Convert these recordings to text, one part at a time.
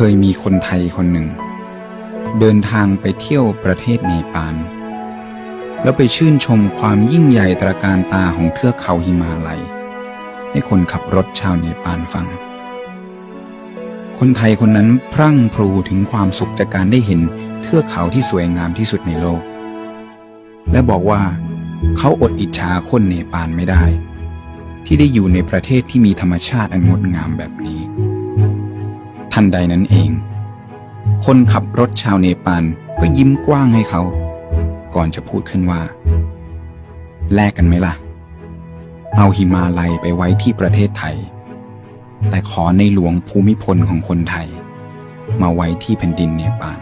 เคยมีคนไทยคนหนึ่ง เดินทางไปเที่ยวประเทศเนปาลแล้วไปชื่นชมความยิ่งใหญ่ตระการตาของเทือกเขาหิมาลัย ให้คนขับรถชาวเนปาลฟัง คนไทยคนนั้นพรั่งพรูถึงความสุขจากการได้เห็นเทือกเขาที่สวยงามที่สุดในโลก และบอกว่าเขาอดอิจฉาคนเนปาลไม่ได้ ที่ได้อยู่ในประเทศที่มีธรรมชาติอันงดงามแบบนี้ ทันใดนั้นเอง คนขับรถชาวเนปาลก็ยิ้มกว้างให้เขา ก่อนจะพูดขึ้นว่า แลกกันไหมล่ะ เอาหิมาลัยไปไว้ที่ประเทศไทย แต่ขอในหลวงภูมิพลของคนไทย มาไว้ที่แผ่นดินเนปาล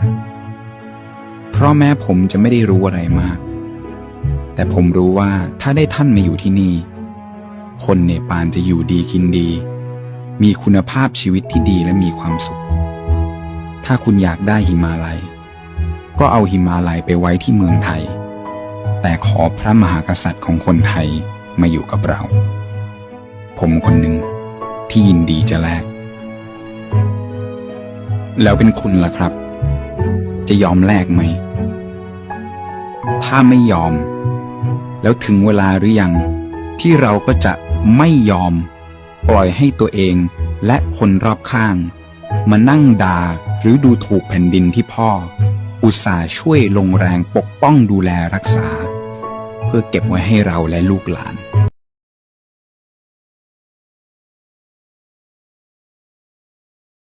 เพราะแม้ผมจะไม่ได้รู้อะไรมาก แต่ผมรู้ว่าถ้าได้ท่านมาอยู่ที่นี่ คนเนปาลจะอยู่ดีกินดี มีคุณภาพชีวิตที่ดีและมีความสุข ถ้าคุณอยากได้หิมาลัย ก็เอาหิมาลัยไปไว้ที่เมืองไทย แต่ขอพระมหากษัตริย์ของคนไทยมาอยู่กับเรา ผมคนหนึ่งที่ยินดีจะแลก แล้วเป็นคุณล่ะครับ จะยอมแลกไหม ถ้าไม่ยอม แล้วถึงเวลาหรือยังที่เราก็จะไม่ยอมปล่อยให้ตัวเอง และคนรอบข้าง มานั่งด่าหรือดูถูกแผ่นดินที่พ่อ อุตส่าห์ช่วยลงแรงปกป้องดูแลรักษา เพื่อเก็บไว้ให้เราและลูกหลาน